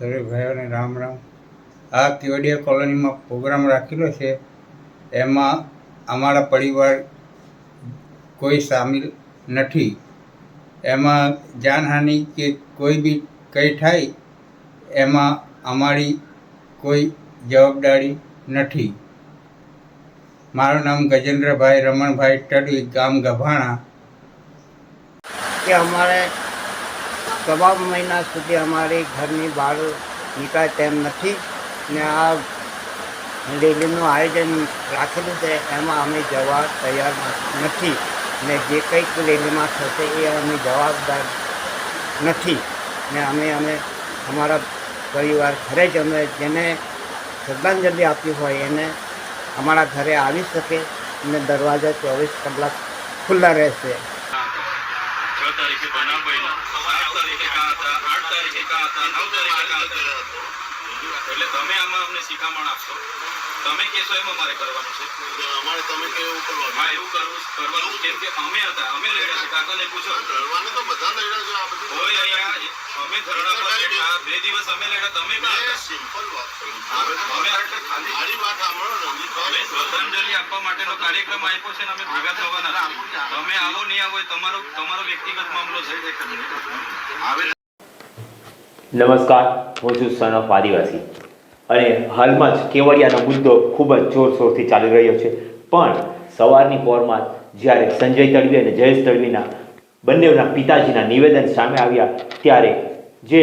દરેક ભાઈઓને રામ રામ. આ કેવડિયા કોલોનીમાં પ્રોગ્રામ રાખેલો છે. એમાં અમારા પરિવાર કોઈ સામેલ નથી. એમાં જાનહાનિ કે કોઈ બી કંઈ થાય એમાં અમારી કોઈ જવાબદારી નથી. મારું નામ ગજેન્દ્રભાઈ રમણભાઈ ટડવી, ગામ ગભાણા. કે અમારે તમામ મહિના સુધી અમારી ઘરની બહાર નીકળાય તેમ નથી ને આ રેલીનું આયોજન રાખેલું છે, એમાં અમે જવા તૈયાર નથી ને જે કંઈક રેલીમાં થશે એ અમે જવાબદાર નથી ને અમે અમે અમારા પરિવાર ઘરે જ અમે જેને શ્રદ્ધાંજલિ આપી હોય, એને અમારા ઘરે આવી શકે અને દરવાજા ચોવીસ કલાક ખુલ્લા રહેશે. તારીખે બનાવ બન્યો. સાત તારીખે કાં આઠ તારીખે કાં નવ તારીખે કાં એટલે તમે આમાં અમને શિખામણ આપશો. તમે કહેશો એમાં મારે કરવાનું છે. અમારે તમે કેવું કરવાનું. હા એવું કરવું કરવાનું. કેમ કે અમે હતા અમે લડ્યા છે. કાકાને પૂછો. કરવાને તો બધા લડ્યા છે આ બધું. કોઈ અહીંયા અમે ધરણા પર બેઠા. બે દિવસ અમે લડ્યા તમે પણ સિમ્પલ વાત અમે ખાલી વાત સાંભળો અમે શ્રદ્ધાંજલિ આપવા માટેનો કાર્યક્રમ આપ્યો છે ને અમે ભેગા થવાના તમે આવો નહીં આવો તમારો તમારો વ્યક્તિગત મામલો છે. આવે નમસ્કાર, હું છું સન આદિવાસી. અને હાલમાં જ કેવડિયાનો મુદ્દો ખૂબ જ જોરશોરથી ચાલી રહ્યો છે. પણ સવારની પોરમાં જ્યારે સંજય તડવી અને જયેશ તડવીના બંનેના પિતાજીના નિવેદન સામે આવ્યા, ત્યારે જે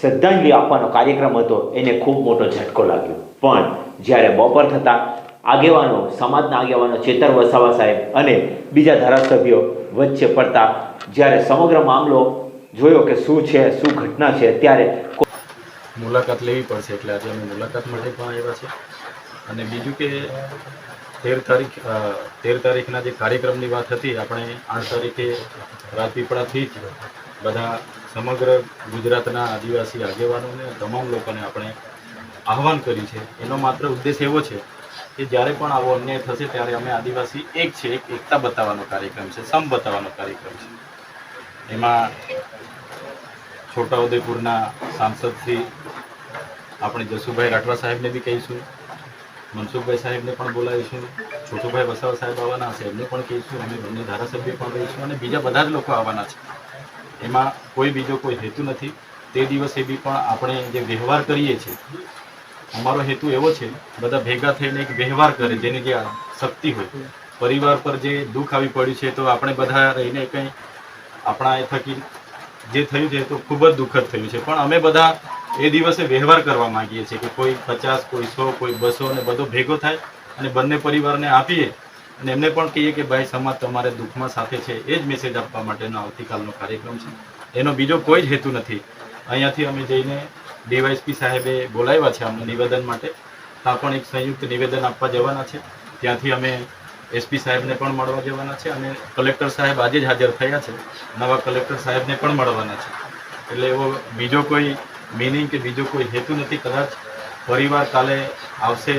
શ્રદ્ધાંજલિ આપવાનો કાર્યક્રમ હતો, એને ખૂબ મોટો ઝટકો લાગ્યો. પણ જ્યારે બપોર થતાં આગેવાનો, સમાજના આગેવાનો, ચેતર વસાવા સાહેબ અને બીજા ધારાસભ્યો વચ્ચે પડતા જ્યારે સમગ્ર મામલો જોયો કે શું છે, શું ઘટના છે ત્યારે મુલાકાત લેવી પડશે, એટલે આજે અમે મુલાકાત માટે પણ આવ્યા છે અને બીજું કે તેર તારીખ તેર તારીખના જે કાર્યક્રમની વાત હતી, આપણે આઠ તારીખે રાજપીપળાથી જ બધા સમગ્ર ગુજરાતના આદિવાસી આગેવાનોને, તમામ લોકોને આપણે આહવાન કર્યું છે. એનો માત્ર ઉદ્દેશ એવો છે કે જ્યારે પણ આવો અન્યાય થશે, ત્યારે અમે આદિવાસી એક છે, એક એકતા બતાવવાનો કાર્યક્રમ છે, સમ બતાવવાનો કાર્યક્રમ છે. એમાં છોટાઉદેપુરના સાંસદથી આપણે જસુભાઈ રાઠવા સાહેબને બી કહીશું, મનસુખભાઈ સાહેબને પણ બોલાવીશું, છોટુભાઈ વસાવા સાહેબ આવવાના છે, એમને પણ કહીશું, અમે બંને ધારાસભ્ય પણ રહીશું અને બીજા બધા જ લોકો આવવાના છે. એમાં કોઈ બીજો કોઈ હેતુ નથી. તે દિવસે બી પણ આપણે જે વ્યવહાર કરીએ છીએ, અમારો હેતુ એવો છે, બધા ભેગા થઈને એક વ્યવહાર કરે, જેની જે શક્તિ હોય. પરિવાર પર જે દુઃખ આવી પડ્યું છે, તો આપણે બધા રહીને કંઈ આપણા એ થકી જે થયું છે તો ખૂબ જ દુઃખદ થયું છે. પણ અમે બધા એ દિવસે વ્યવહાર કરવા માંગીએ છીએ કે કોઈ પચાસ, કોઈ સો, કોઈ બસો ને બધો ભેગો થાય અને બંને પરિવારને આપીએ અને એમને પણ કહીએ કે ભાઈ સમાજ તમારે દુઃખમાં સાથે છે, એ જ મેસેજ આપવા માટેનો આવતીકાલનો કાર્યક્રમ છે. એનો બીજો કોઈ જ હેતુ નથી. અહીંયાથી અમે જઈને ડીવાયસપી સાહેબે બોલાવ્યા છે અમને નિવેદન માટે. ત્યાં પણ એક સંયુક્ત નિવેદન આપવા જવાના છે. ત્યાંથી અમે એસપી સાહેબને પણ મળવા જવાના છે અને કલેક્ટર સાહેબ આજે જ હાજર થયા છે. નવા કલેક્ટર સાહેબને પણ મળવાના છે. એટલે એવો બીજો કોઈ મિનિંગ કે બીજો કોઈ હેતુ નથી, કદાચ પરિવાર કાલે આવશે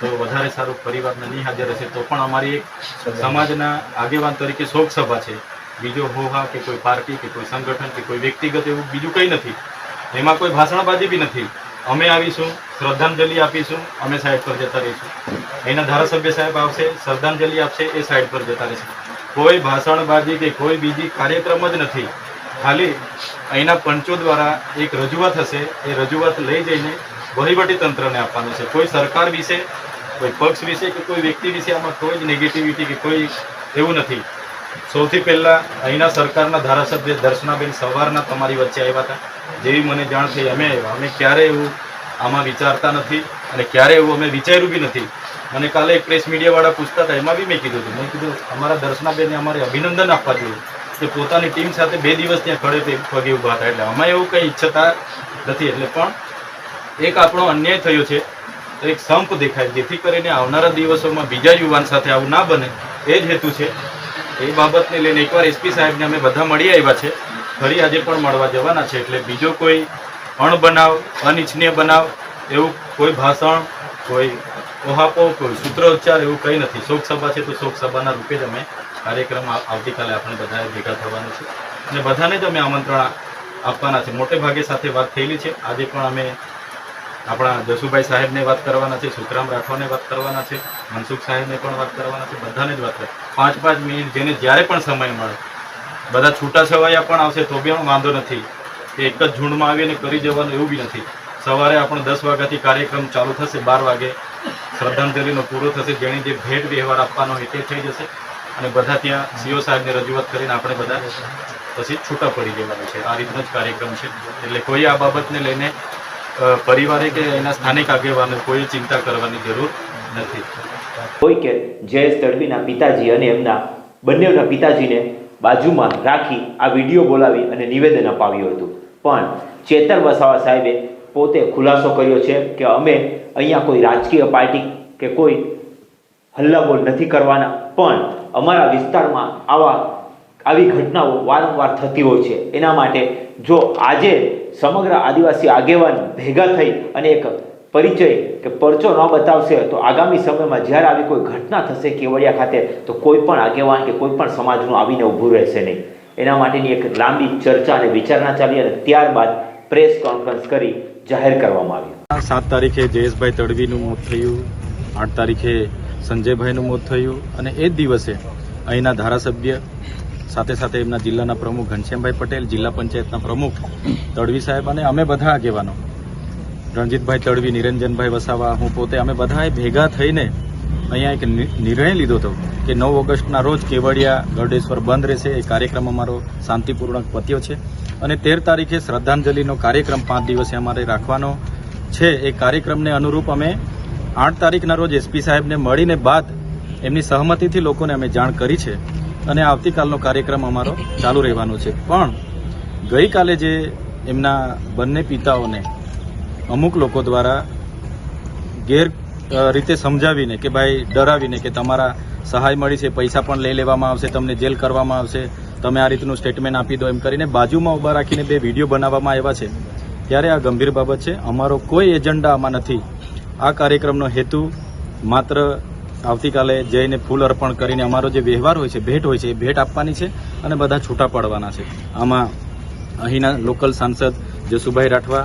તો વધારે સારું પરિવારના નહીં હાજર હશે તો પણ અમારી એક સમાજના આગેવાન તરીકે શોક સભા છે. બીજો હોહા કે કોઈ પાર્ટી કે કોઈ સંગઠન કે કોઈ વ્યક્તિગત એવું બીજું કંઈ નથી. એમાં કોઈ ભાષણબાજી બી નથી. અમે આવીશું, શ્રદ્ધાંજલિ આપીશું, અમે સાઈડ પર જતા રહીશું. એના ધારાસભ્ય સાહેબ આવશે, શ્રદ્ધાંજલિ આપશે, એ સાઈડ પર જતા રહેશે. કોઈ ભાષણબાજી કે કોઈ બીજી કાર્યક્રમ જ નથી. ખાલી અહીંના પંચો દ્વારા એક રજૂઆત હશે, એ રજૂઆત લઈ જઈને વહીવટી તંત્રને આપવાનું છે. કોઈ સરકાર વિશે, કોઈ પક્ષ વિશે કે કોઈ વ્યક્તિ વિશે આમાં કોઈ જ નેગેટિવિટી કે કોઈ એવું નથી. સૌથી પહેલાં અહીંના સરકારના ધારાસભ્ય દર્શનાબેન સવારના તમારી વચ્ચે આવ્યા હતા. જેવી મને જાણ થઈ, અમે અમે ક્યારેય એવું આમાં વિચારતા નથી અને ક્યારે એવું અમે વિચાર્યું બી નથી. મને કાલે એક પ્રેસ મીડિયાવાળા પૂછતા હતા, એમાં બી મેં કીધું હતું. મેં કીધું, અમારા દર્શનાબેનને અમારે અભિનંદન આપવા જોઈએ. કે પોતાની ટીમ સાથે બે દિવસ ત્યાં ખડે તે પગે ઊભા હતા. એટલે અમે એવું કંઈ ઈચ્છતા નથી. એટલે પણ એક આપણો અન્યાય થયો છે, તો એક સંપ દેખાય, જેથી કરીને આવનારા દિવસોમાં બીજા યુવાન સાથે આવું ના બને. એ જ હેતુ છે. એ બાબતને લઈને એકવાર એસપી સાહેબને અમે બધા મળી આવ્યા છે. ફરી આજે પણ મળવા જવાના છે એટલે બીજો કોઈ અણબનાવ અનિચ્છનીય બનાવ, એવું કોઈ ભાષણ, કોઈ ઓહાપો, કોઈ સૂત્રોચ્ચાર એવું કંઈ નથી. શોક સભા છે તો શોક સભાના રૂપે જ અમે કાર્યક્રમ આવતીકાલે આપણે બધાએ ભેગા થવાનું છે. અને બધાને જ અમે આમંત્રણ આપવાના છે. મોટે ભાગે સાથે વાત થયેલી છે. આજે પણ અમે આપણા જસુભાઈ સાહેબને વાત કરવાના છે, સુખરામ રાઠવાને વાત કરવાના છે, મનસુખ સાહેબને પણ વાત કરવાના છે. બધાને જ વાત પાંચ પાંચ મિનિટ જેને જ્યારે પણ સમય મળે બધા છૂટા છવાયા પણ આવશે, તો બી વાંધો નથી. કે એક જ ઝુંડમાં આવીને કરી જવાનું એવું બી નથી. સવારે આપણો દસ વાગ્યાથી કાર્યક્રમ ચાલુ થશે, બાર વાગે. શ્રદ્ધાંજલિનો પૂરો થશે, જેની જે ભેટ વ્યવહાર આપવાનો હોય તે થઈ જશે. અને બધા ત્યાં સીઓ સાહેબને રજૂઆત કરીને આપણે બધા પછી છૂટા પડી જવાનું છે. આ રીતનો જ કાર્યક્રમ છે. એટલે કોઈ આ બાબતને લઈને પરિવારે કે એના સ્થાનિક આગેવાનો કોઈ ચિંતા કરવાની જરૂર નથી. કોઈ કે જયેશ તડવીના પિતાજી અને એમના બંનેના પિતાજીને બાજુમાં રાખી આ વીડિયો બોલાવી અને નિવેદન અપાવ્યું હતું. પણ ચેતર વસાવા સાહેબે પોતે ખુલાસો કર્યો છે કે અમે અહીંયા કોઈ રાજકીય પાર્ટી કે કોઈ હલ્લાબોલ નથી કરવાના, પણ અમારા વિસ્તારમાં આવા, આવી ઘટનાઓ વારંવાર થતી હોય છે. એના માટે જો આજે સમગ્ર આદિવાસી આગેવાન ભેગા થઈ અને એક પરિચય કે પરચો ન બતાવશે તો આગામી સમયમાં જ્યારે આવી કોઈ ઘટના થશે કેવડિયા ખાતે, તો કોઈ પણ આગેવાન કે કોઈ પણ સમાજનું આવીને ઊભું રહેશે નહીં. એના માટેની એક લાંબી ચર્ચા અને વિચારણા ચાલી અને ત્યારબાદ પ્રેસ કોન્ફરન્સ કરી જાહેર કરવામાં આવી. સાત તારીખે જયેશભાઈ તડવીનું મોત થયું, આઠ તારીખે સંજયભાઈનું મોત થયું અને એ જ દિવસે અહીંના ધારાસભ્ય, સાથે સાથે એમના જિલ્લાના પ્રમુખ ઘનશ્યામભાઈ પટેલ, જિલ્લા પંચાયતના પ્રમુખ તડવી સાહેબ અને અમે બધા આગેવાનો રણજીતભાઈ તડવી, નિરંજનભાઈ વસાવા, હું પોતે, અમે બધાએ ભેગા થઈને અહીંયા એક નિર્ણય લીધો હતો કે નવ ઓગસ્ટના રોજ કેવડિયા ગરડેશ્વર બંધ રહેશે. એ કાર્યક્રમ અમારો શાંતિપૂર્વક પત્યો છે. અને તેર તારીખે શ્રદ્ધાંજલિનો કાર્યક્રમ પાંચ દિવસે અમારે રાખવાનો છે. એ કાર્યક્રમને અનુરૂપ અમે આઠ તારીખના રોજ એસપી સાહેબને મળીને બાદ એમની સહમતિથી લોકોને અમે જાણ કરી છે અને આવતીકાલનો કાર્યક્રમ અમારો ચાલુ રહેવાનો છે. પણ ગઈકાલે જે એમના બંને પિતાઓને અમુક લોકો દ્વારા ગેર રીતે સમજાવીને કે ભાઈ ડરાવીને કે તમારા સહાય મળી છે, પૈસા પણ લઈ લેવામાં આવશે, તમને જેલ કરવામાં આવશે, તમે આ રીતનું સ્ટેટમેન્ટ આપી દો, એમ કરીને બાજુમાં ઊભા રાખીને બે વીડિયો બનાવવામાં આવ્યા છે. ત્યારે આ ગંભીર બાબત છે, અમારો કોઈ એજન્ડા આમાં નથી. આ કાર્યક્રમનો હેતુ માત્ર આવતીકાલે જઈને ફૂલ અર્પણ કરીને અમારો જે વ્યવહાર હોય છે, ભેટ હોય છે, એ ભેટ આપવાની છે અને બધા છૂટા પાડવાના છે. આમાં અહીંના લોકલ સાંસદ જસુભાઈ રાઠવા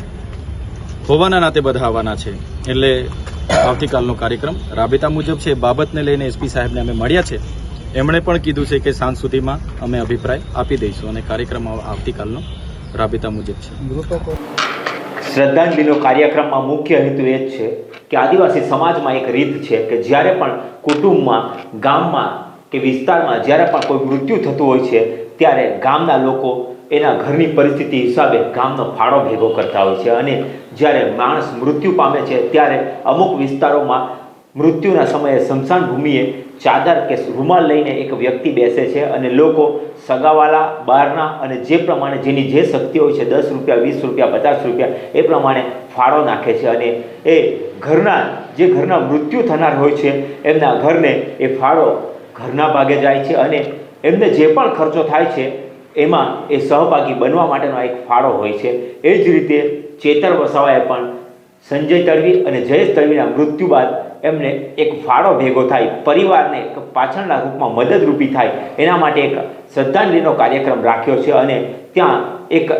હોવાના નાતે બધા આવવાના છે. એટલે આવતીકાલનો કાર્યક્રમ રાબેતા મુજબ છે. બાબતને લઈને એસપી સાહેબને અમે મળ્યા છે. એમણે પણ કીધું છે કે સાંજ સુધીમાં અમે અભિપ્રાય આપી દઈશું અને કાર્યક્રમ આવતીકાલનો રાબેતા મુજબ છે. શ્રદ્ધાંજલિનો કાર્યક્રમમાં મુખ્ય હેતુ એ જ છે કે આદિવાસી સમાજમાં એક રીત છે કે જ્યારે પણ કુટુંબમાં, ગામમાં કે વિસ્તારમાં જ્યારે પણ કોઈ મૃત્યુ થતું હોય છે, ત્યારે ગામના લોકો એના ઘરની પરિસ્થિતિ હિસાબે ગામનો ફાળો ભેગો કરતા હોય છે અને જ્યારે માણસ મૃત્યુ પામે છે ત્યારે અમુક વિસ્તારોમાં મૃત્યુના સમયે સ્મશાન ભૂમિએ ચાદર કે રૂમાલ લઈને એક વ્યક્તિ બેસે છે અને લોકો સગાવાલા બહારના અને જે પ્રમાણે જેની જે શક્તિ હોય છે, દસ રૂપિયા, વીસ રૂપિયા, પચાસ રૂપિયા, એ પ્રમાણે ફાળો નાખે છે અને એ ઘરના, જે ઘરના મૃત્યુ થનાર હોય છે, એમના ઘરને એ ફાળો ઘરના ભાગે જાય છે અને એમને જે પણ ખર્ચો થાય છે એમાં એ સહભાગી બનવા માટેનો એક ફાળો હોય છે. એ જ રીતે ચેતર વસાવાએ પણ સંજય તડવી અને જયેશ તડવીના મૃત્યુ બાદ એમને એક ફાળો ભેગો થાય, પરિવારને એક પાછળના રૂપમાં મદદરૂપી થાય, એના માટે એક શ્રદ્ધાંજલિનો કાર્યક્રમ રાખ્યો છે અને ત્યાં એક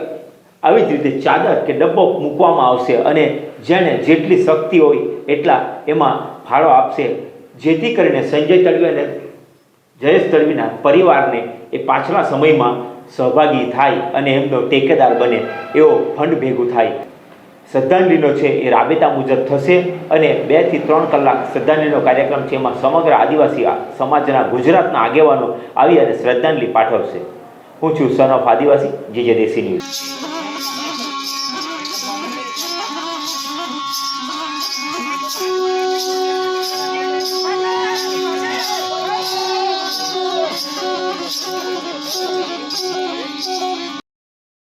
આવી જ રીતે ચાદર કે ડબ્બો મૂકવામાં આવશે અને જેને જેટલી શક્તિ હોય એટલા એમાં ફાળો આપશે. જેથી કરીને સંજય તળવી અને જયેશ તળવીના પરિવારને એ પાછલા સમયમાં સહભાગી થાય અને એમનો ટેકેદાર બને, એવો ફંડ ભેગું થાય. શ્રદ્ધાંજલિનો છે એ રાબેતા મુજબ થશે અને બેથી ત્રણ કલાક શ્રદ્ધાંજલિનો કાર્યક્રમ છે એમાં સમગ્ર આદિવાસી સમાજના ગુજરાતના આગેવાનો આવી અને શ્રદ્ધાંજલિ પાઠવશે. હું છું son of Adivasi GJ Desi news